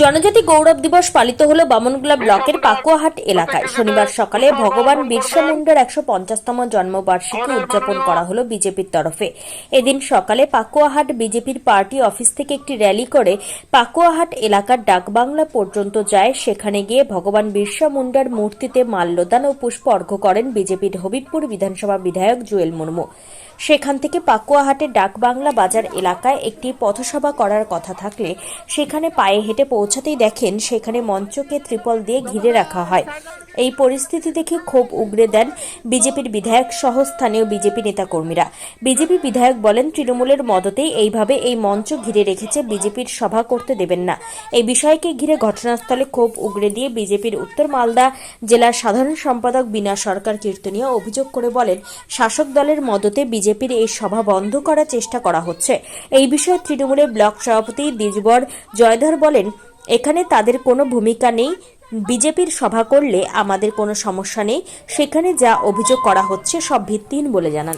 জনজাতি গৌরব দিবস পালিত হলো বামনগোলা ব্লকের পাকুয়াহাট এলাকায়। শনিবার সকালে ভগবান বিরসা মুন্ডার একশো পঞ্চাশতম জন্মবার্ষিকী উদযাপন করা হল বিজেপির তরফে। এদিন সকালে পাকুয়াহাট বিজেপির পার্টি অফিস থেকে একটি র্যালি করে পাকুয়াহাট এলাকার ডাকবাংলা পর্যন্ত যায়। সেখানে গিয়ে ভগবান বিরসা মুন্ডার মূর্তিতে মাল্যদান ও পুষ্প অর্ঘ্য করেন বিজেপির হবিবপুর বিধানসভা বিধায়ক জুয়েল মুর্মু। সেখান থেকে পাকুয়াহাটের ডাকবাংলা বাজার এলাকায় একটি পথসভা করার কথা থাকলে সেখানে পায়ে হেঁটে পৌঁছাতেই দেখেন সেখানে মঞ্চকে ত্রিপল দিয়ে ঘিরে রাখা হয়। এই পরিস্থিতি দেখে ক্ষোভ উগরে দেন বিজেপির বিধায়ক সহ স্থানীয় বিজেপি নেতাকর্মীরা। বিজেপি বিধায়ক বলেন, তৃণমূলের মদতেই এইভাবে এই মঞ্চ ঘিরে রেখেছে বিজেপির সভা করতে দেবেন না। এই বিষয়কে ঘিরে ঘটনাস্থলে ক্ষোভ উগরে দিয়ে বিজেপির উত্তর মালদা জেলার সাধারণ সম্পাদক বিনা সরকার কীর্তনীয় অভিযোগ করে বলেন, শাসক দলের মদতে বিজেপির এই সভা বন্ধ করার চেষ্টা করা হচ্ছে। এই বিষয়ে তৃণমূলের ব্লক সভাপতি দ্বিজবর জয়ধর বলেন, এখানে তাদের কোনো ভূমিকা নেই। বিজেপির সভা করলে আমাদের কোনো সমস্যা নেই। সেখানে যা অভিযোগ করা হচ্ছে সব ভিত্তিহীন বলে জানান।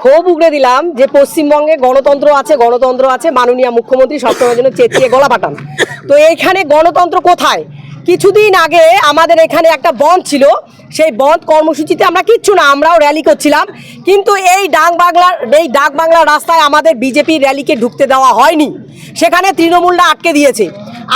ক্ষোভ উগড়ে দিলাম যে পশ্চিমবঙ্গে গণতন্ত্র আছে গণতন্ত্র আছে মাননীয় মুখ্যমন্ত্রী সবসময় জন্য চেঁচিয়ে গলা পাঠান। তো এইখানে গণতন্ত্র কোথায়? কিছুদিন আগে আমাদের এখানে একটা বন্ধ ছিল সেই বন্ধ কর্মসূচিতে আমরা কিচ্ছু না, আমরাও র্যালি করছিলাম। কিন্তু এই ডাক বাংলার, এই ডাক বাংলার রাস্তায় আমাদের বিজেপি র্যালিকে ঢুকতে দেওয়া হয়নি। সেখানে তৃণমূলটা আটকে দিয়েছে।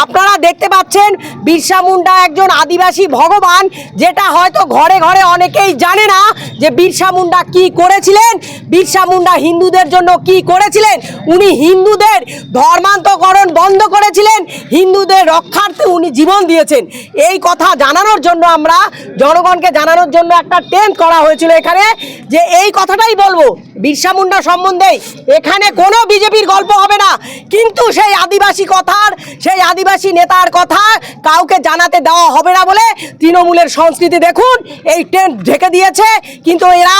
আপনারা দেখতে পাচ্ছেন বিরসা মুন্ডা একজন আদিবাসী ভগবান, যেটা হয়তো ঘরে ঘরে অনেকেই জানে না যে বিরসা মুন্ডা কি করেছিলেন, বিরসা মুন্ডা হিন্দুদের জন্য কি করেছিলেন, উনি হিন্দুদের ধর্মান্তকরণ বন্ধ করেছিলেন, হিন্দুদের রক্ষার্থে উনি জীবন দিয়েছেন। এই কথা জানানোর জন্য আমরা, জনগণকে জানানোর জন্য একটা টেন্ট করা হয়েছিল এখানে, যে এই কথাটাই বলব। বিরসা মুন্ডা সম্বন্ধে এখানে কোনো বিজেপির গল্প হবে না। কিন্তু সেই আদিবাসী কথার, সেই আদিবাসী নেতার কথা কাউকে জানাতে দেওয়া হবে না বলে তৃণমূলের সংস্কৃতি দেখুন, এই টেন্ট ঢেকে দিয়েছে। কিন্তু এরা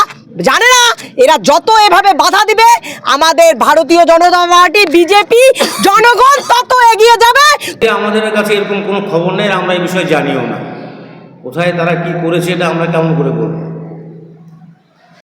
জানে না, এরা যত এভাবে বাধা দিবে, আমাদের ভারতীয় জনতা পার্টি, বিজেপি, জনগণ তত এগিয়ে যাবে। আমাদের কাছে এরকম কোনো খবর নেই আমরা এই বিষয়ে জানিও না। কোথায় তারা কি করেছে, এটা আমরা কেমন করে বলব?